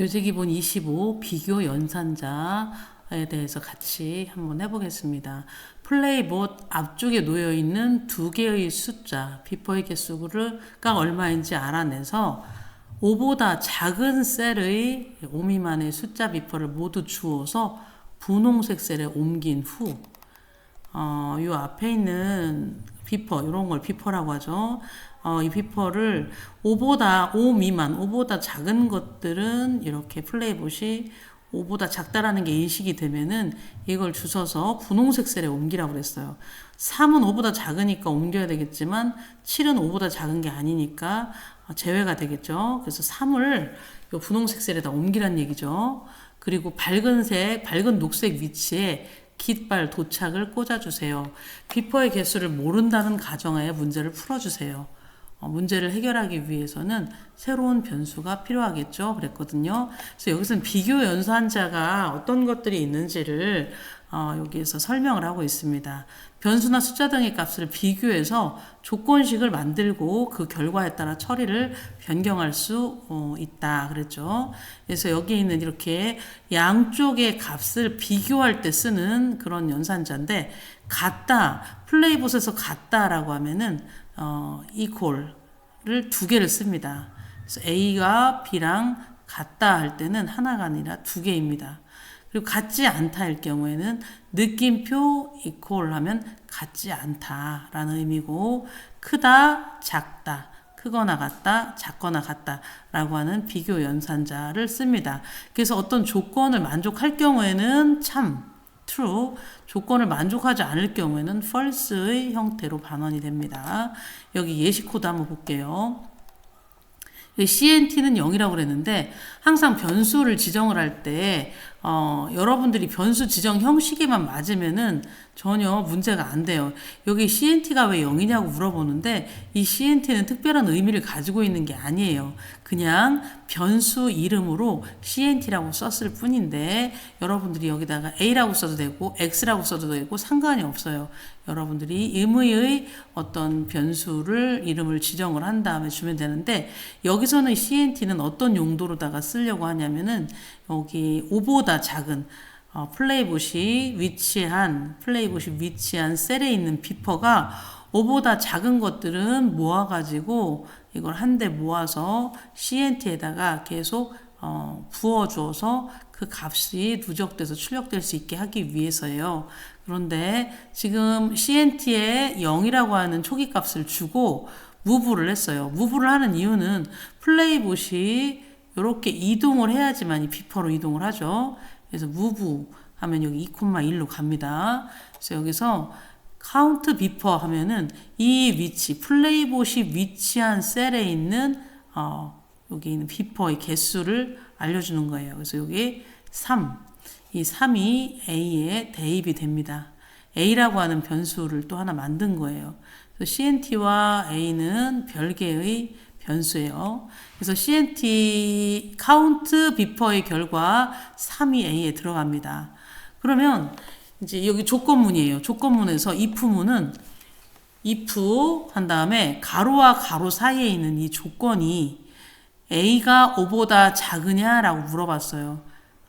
교재 기본 25 비교 연산자에 대해서 같이 한번 해보겠습니다. 플레이봇 앞쪽에 놓여 있는 두 개의 숫자 비포의 개수가 얼마인지 알아내서 5보다 작은 셀의 5 미만의 숫자 비포를 모두 주어서 분홍색 셀에 옮긴 후 어, 요 앞에 있는 비퍼, 이런 걸 비퍼라고 하죠. 어, 이 비퍼를 5보다, 5 미만, 5보다 작은 것들은 이렇게 플레이봇이 5보다 작다라는 게 인식이 되면은 이걸 주워서 분홍색 셀에 옮기라고 그랬어요. 3은 5보다 작으니까 옮겨야 되겠지만 7은 5보다 작은 게 아니니까 제외가 되겠죠. 그래서 3을 요 분홍색 셀에다 옮기란 얘기죠. 그리고 밝은 색, 밝은 녹색 위치에 깃발 도착을 꽂아주세요. 비퍼의 개수를 모른다는 가정하에 문제를 풀어주세요. 어, 문제를 해결하기 위해서는 새로운 변수가 필요하겠죠. 그랬거든요. 그래서 여기서는 비교 연산자가 어떤 것들이 있는지를 어, 여기에서 설명을 하고 있습니다. 변수나 숫자 등의 값을 비교해서 조건식을 만들고 그 결과에 따라 처리를 변경할 수 어, 있다 그랬죠. 그래서 여기 있는 이렇게 양쪽의 값을 비교할 때 쓰는 그런 연산자인데 같다 플레이봇에서 같다라고 하면은 어, equal을 두 개를 씁니다. 그래서 A가 B랑 같다 할 때는 하나가 아니라 두 개입니다. 그리고 같지 않다 할 경우에는 느낌표 equal 하면 같지 않다라는 의미고 크다, 작다, 크거나 같다, 작거나 같다라고 하는 비교 연산자를 씁니다. 그래서 어떤 조건을 만족할 경우에는 참 true, 조건을 만족하지 않을 경우에는 false의 형태로 반환이 됩니다. 여기 예시 코드 한번 볼게요. CNT는 0이라고 그랬는데 항상 변수를 지정을 할 때 어, 여러분들이 변수 지정 형식에만 맞으면은 전혀 문제가 안 돼요. 여기 CNT가 왜 0이냐고 물어보는데 이 CNT는 특별한 의미를 가지고 있는 게 아니에요. 그냥 변수 이름으로 CNT라고 썼을 뿐인데 여러분들이 여기다가 A라고 써도 되고 X라고 써도 되고 상관이 없어요. 여러분들이 의무의 어떤 변수를 이름을 지정을 한 다음에 주면 되는데 여기서는 CNT는 어떤 용도로다가 쓰려고 하냐면은 여기 5보다 작은 어, 플레이봇이 위치한 플레이봇이 위치한 셀에 있는 비퍼가 5보다 작은 것들은 모아가지고 이걸 한데 모아서 CNT에다가 계속 어, 부어줘서 그 값이 누적돼서 출력될 수 있게 하기 위해서예요. 그런데 지금 CNT에 0이라고 하는 초기 값을 주고 무브를 했어요. 무브를 하는 이유는 플레이봇이 이렇게 이동을 해야지만 이 비퍼로 이동을 하죠. 그래서 무브 하면 여기 2,1로 갑니다. 그래서 여기서 카운트 비퍼 하면은 이 위치 플레이봇이 위치한 셀에 있는 어, 여기 있는 비퍼의 개수를 알려주는 거예요. 그래서 여기 3, 이 3이 A에 대입이 됩니다. A라고 하는 변수를 또 하나 만든 거예요. 그래서 CNT와 A는 별개의 변수예요. 그래서 CNT 카운트 비퍼의 결과 3이 A에 들어갑니다. 그러면 이제 여기 조건문이에요. 조건문에서 if문은 if 한 다음에 가로와 가로 사이에 있는 이 조건이 A가 5보다 작으냐라고 물어봤어요.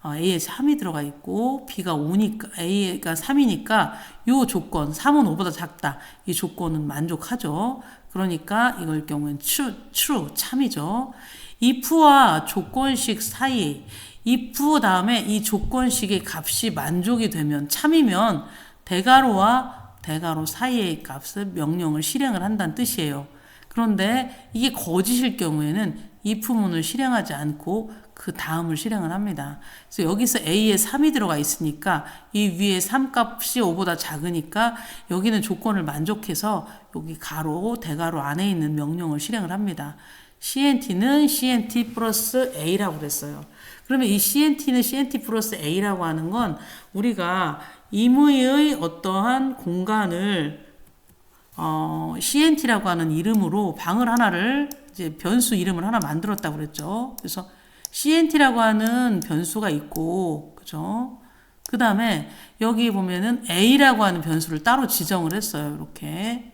어, A에 3이 들어가 있고 B가 5니까 A가 3이니까 이 조건 3은 5보다 작다. 이 조건은 만족하죠. 그러니까 이걸 경우엔 true, true 참이죠. if와 조건식 사이 if 다음에 이 조건식의 값이 만족이 되면 참이면 대가로와 대가로 사이의 값을 명령을 실행을 한다는 뜻이에요. 그런데 이게 거짓일 경우에는 if문을 실행하지 않고 그 다음을 실행을 합니다. 그래서 여기서 a에 3이 들어가 있으니까 이 위에 3 값이 5보다 작으니까 여기는 조건을 만족해서 여기 가로, 대가로 안에 있는 명령을 실행을 합니다. CNT는 CNT 플러스 A라고 그랬어요. 그러면 이 CNT는 CNT 플러스 A라고 하는 건 우리가 임의의 어떠한 공간을 어, CNT라고 하는 이름으로 방을 하나를 이제 변수 이름을 하나 만들었다고 그랬죠. 그래서 CNT라고 하는 변수가 있고, 그죠? 그 다음에 여기 보면은 A라고 하는 변수를 따로 지정을 했어요. 이렇게.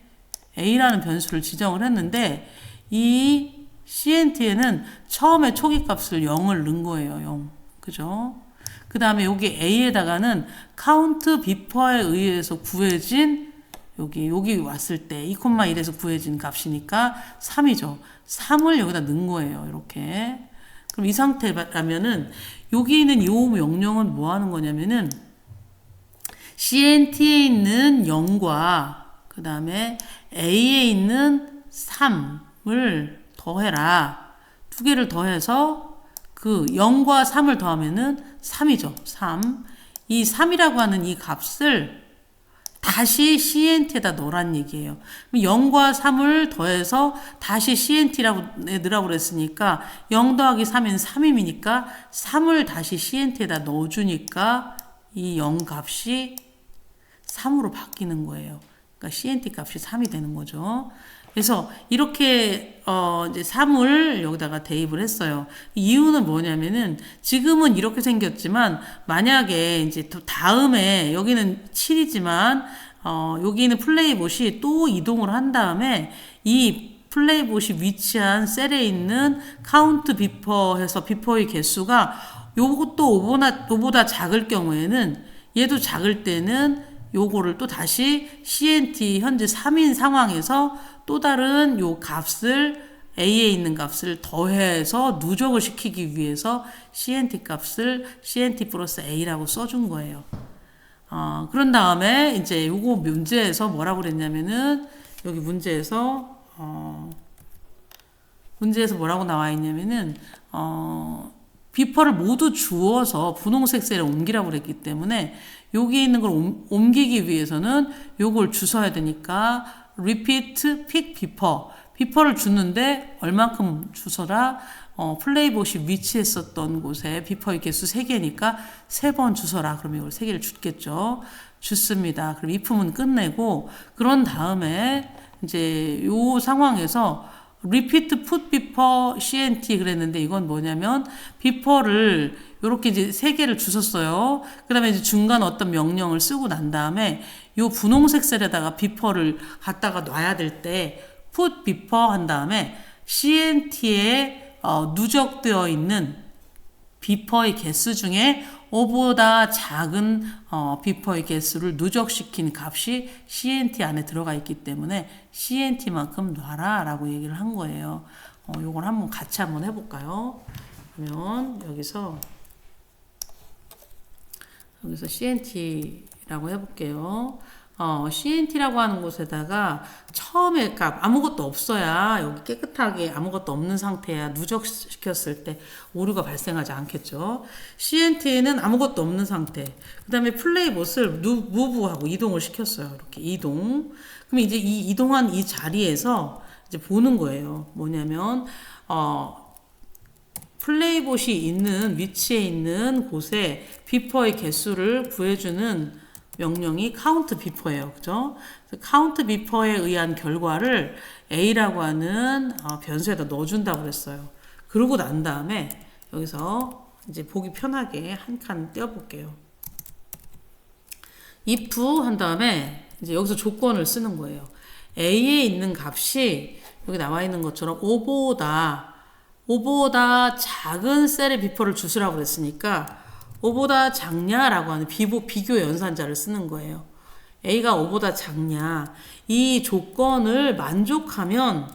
A라는 변수를 지정을 했는데, 이 CNT에는 처음에 초기 값을 0을 넣은 거예요. 0. 그죠? 그 다음에 여기 A에다가는 카운트 비퍼에 의해서 구해진 여기 여기 왔을 때 2,1에서 구해진 값이니까 3이죠. 3을 여기다 넣은 거예요. 이렇게. 그럼 이 상태라면은 여기 있는 이 명령은 뭐 하는 거냐면은 CNT에 있는 0과 그 다음에 A에 있는 3을 더해라. 두 개를 더해서 그 0과 3을 더하면은 3이죠. 3. 이 3이라고 하는 이 값을 다시 CNT에다 넣으란 얘기예요. 그럼 0과 3을 더해서 다시 CNT라고 넣으라고 그랬으니까 0 더하기 3은 3임이니까 3을 다시 CNT에다 넣어주니까 이 0 값이 3으로 바뀌는 거예요. 그러니까 CNT 값이 3이 되는 거죠. 그래서 이렇게 어 이제 3을 여기다가 대입을 했어요. 이유는 뭐냐면은 지금은 이렇게 생겼지만 만약에 이제 또 다음에 여기는 7이지만 어 여기는 플레이봇이 또 이동을 한 다음에 이 플레이봇이 위치한 셀에 있는 카운트 비퍼 해서 비퍼의 개수가 요것도 5보다, 5보다 작을 경우에는 얘도 작을 때는 요거를 또 다시 CNT 현재 3인 상황에서 또 다른 요 값을 A에 있는 값을 더해서 누적을 시키기 위해서 CNT 값을 CNT 플러스 A라고 써준 거예요. 어, 그런 다음에 이제 요거 문제에서 뭐라고 그랬냐면은 여기 문제에서 어, 문제에서 뭐라고 나와 있냐면은 어, 비퍼를 모두 주어서 분홍색 셀에 옮기라고 그랬기 때문에 여기 있는 걸 옮, 옮기기 위해서는 요걸 주셔야 되니까 repeat pick 비퍼 비퍼를 주는데 얼만큼 주서라 어, 플레이봇이 위치했었던 곳에 비퍼의 개수 3개니까 3번 주서라. 그럼 이걸 3개를 줬겠죠. 줬습니다. 그럼 이 품은 끝내고 그런 다음에 이제 요 상황에서 repeat put before CNT 그랬는데 이건 뭐냐면 비퍼를 요렇게 이제 세 개를 주셨어요. 그다음에 이제 중간 어떤 명령을 쓰고 난 다음에 요 분홍색 셀에다가 비퍼를 갖다가 놔야 될 때 put before 한 다음에 CNT에 어, 누적되어 있는 비퍼의 개수 중에 5보다 작은 어, 비퍼의 개수를 누적시킨 값이 CNT 안에 들어가 있기 때문에 CNT만큼 놔라 라고 얘기를 한 거예요. 어, 요걸 한번 같이 한번 해볼까요? 그러면 여기서 여기서 CNT라고 해볼게요. 어, CNT라고 하는 곳에다가 처음에 값 아무것도 없어야 여기 깨끗하게 아무것도 없는 상태야 누적시켰을 때 오류가 발생하지 않겠죠. CNT에는 아무것도 없는 상태. 그 다음에 플레이봇을 무브하고 이동을 시켰어요. 이렇게 이동. 그럼 이제 이 이동한 이 자리에서 이제 보는 거예요. 뭐냐면, 어, 플레이봇이 있는 위치에 있는 곳에 비퍼의 개수를 구해주는 명령이 카운트 비퍼예요. 그죠? 카운트 비퍼에 의한 결과를 A라고 하는 어, 변수에다 넣어준다고 그랬어요. 그러고 난 다음에 여기서 이제 보기 편하게 한 칸 떼어볼게요. if 한 다음에 이제 여기서 조건을 쓰는 거예요. A에 있는 값이 여기 나와 있는 것처럼 5보다 5보다 작은 셀의 비퍼를 주시라고 그랬으니까 5보다 작냐라고 하는 비보, 비교 연산자를 쓰는 거예요. A가 5보다 작냐. 이 조건을 만족하면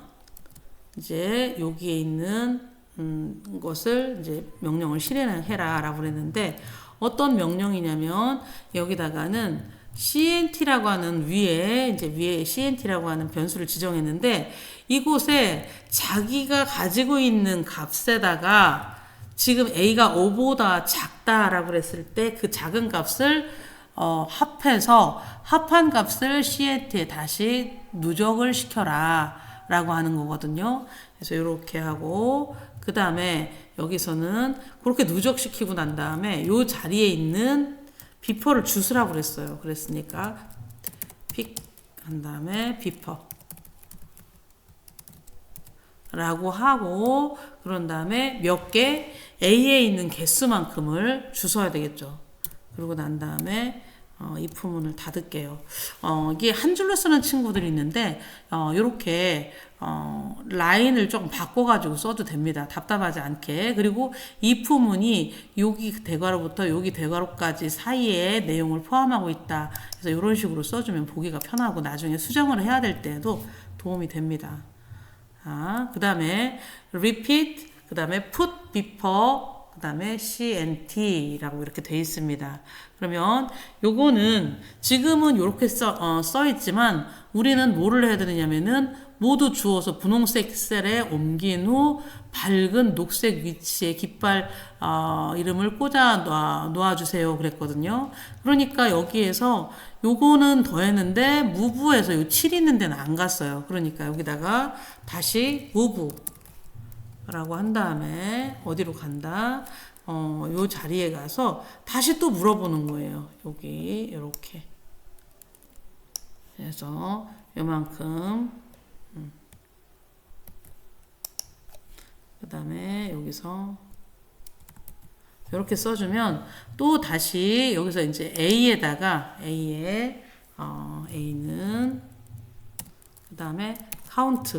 이제 여기에 있는 음, 것을 이제 명령을 실행해라 라고 그랬는데 어떤 명령이냐면 여기다가는 CNT라고 하는 위에 이제 위에 CNT라고 하는 변수를 지정했는데 이곳에 자기가 가지고 있는 값에다가 지금 A가 5보다 작다라고 그랬을 때 그 작은 값을 어, 합해서 합한 값을 CNT에 다시 누적을 시켜라 라고 하는 거거든요. 그래서 이렇게 하고 그 다음에 여기서는 그렇게 누적시키고 난 다음에 요 자리에 있는 비퍼를 주스라고 그랬어요. 그랬으니까 픽 한 다음에 비퍼 라고 하고 그런 다음에 몇 개 A에 있는 개수만큼을 주셔야 되겠죠. 그러고 난 다음에 어, 이 부분을 닫을게요. 어, 이게 한 줄로 쓰는 친구들이 있는데, 어, 요렇게, 어, 라인을 조금 바꿔가지고 써도 됩니다. 답답하지 않게. 그리고 이 부분이 여기 대괄호부터 여기 대괄호까지 사이에 내용을 포함하고 있다. 그래서 이런 식으로 써주면 보기가 편하고 나중에 수정을 해야 될 때에도 도움이 됩니다. 아, 그 다음에 repeat, 그 다음에 put before, 그 다음에 CNT라고 이렇게 돼 있습니다. 그러면 요거는 지금은 이렇게 써, 어, 써 있지만 우리는 뭐를 해야 되느냐면은 모두 주어서 분홍색 셀에 옮긴 후 밝은 녹색 위치에 깃발 어, 이름을 꽂아 놓아, 놓아주세요 그랬거든요. 그러니까 여기에서 요거는 더했는데 무브에서 요 7 있는 데는 안 갔어요. 그러니까 여기다가 다시 무브 라고 한 다음에 어디로 간다? 어, 요 자리에 가서 다시 또 물어보는 거예요. 여기 이렇게. 그래서 요만큼 음. 그 다음에 여기서 이렇게 써주면 또 다시 여기서 이제 A에다가 A에 어, A는 그 다음에 카운트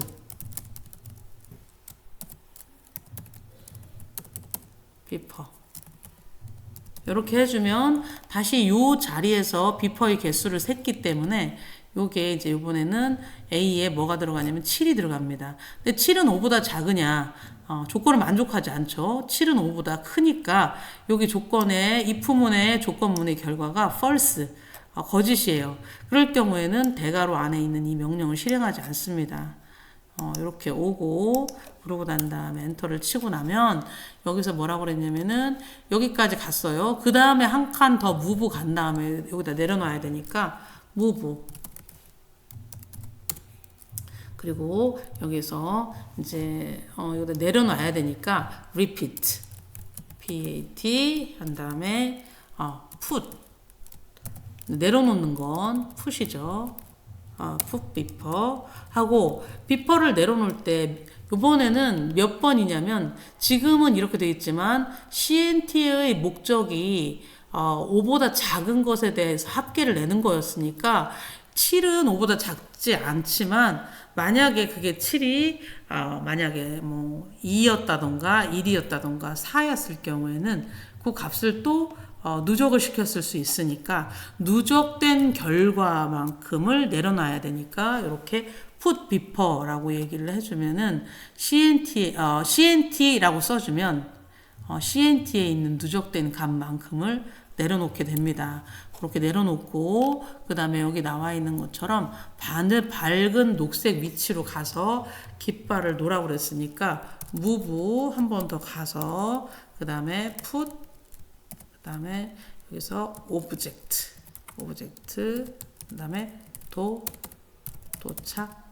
비퍼 이렇게 해주면 다시 요 자리에서 비퍼의 개수를 셌기 때문에 요게 이제 이번에는 A에 뭐가 들어가냐면 7이 들어갑니다. 근데 7은 5보다 작으냐? 어, 조건을 만족하지 않죠. 7은 5보다 크니까 여기 조건의 if문의 조건문의 결과가 false 어, 거짓이에요. 그럴 경우에는 대괄호 안에 있는 이 명령을 실행하지 않습니다. 어, 이렇게 오고 그러고 난 다음에 엔터를 치고 나면 여기서 뭐라고 그랬냐면은 여기까지 갔어요. 그 다음에 한 칸 더 무브 간 다음에 여기다 내려놔야 되니까 무브 그리고 여기서 이제 어, 여기다 내려놔야 되니까 repeat pat 한 다음에 어, put 내려놓는 건 푸시죠. 아, 풋 비퍼 하고 비퍼를 내려놓을 때 이번에는 몇 번이냐면 지금은 이렇게 돼 있지만 CNT의 목적이 어, 5보다 작은 것에 대해서 합계를 내는 거였으니까 7은 5보다 작 지 않지만 만약에 그게 7이 어, 만약에 뭐 2였다던가 1이었다던가 4였을 경우에는 그 값을 또 어, 누적을 시켰을 수 있으니까 누적된 결과만큼을 내려놔야 되니까 이렇게 put before라고 얘기를 해주면은 CNT 어, CNT라고 써주면 어, CNT에 있는 누적된 값만큼을 내려놓게 됩니다. 그렇게 내려놓고 그 다음에 여기 나와 있는 것처럼 바늘 밝은 녹색 위치로 가서 깃발을 놓으라고 그랬으니까 move 한번 더 가서 그 다음에 put 그 다음에 여기서 오브젝트 오브젝트 그 다음에 도 도착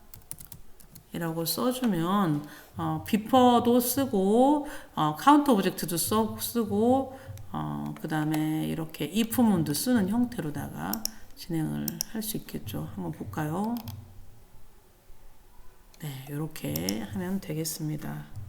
이라고 써주면 어, 비퍼도 쓰고 어, 카운터 오브젝트도 써, 쓰고 어, 그 다음에 이렇게 if문도 쓰는 형태로다가 진행을 할 수 있겠죠. 한번 볼까요? 네, 이렇게 하면 되겠습니다.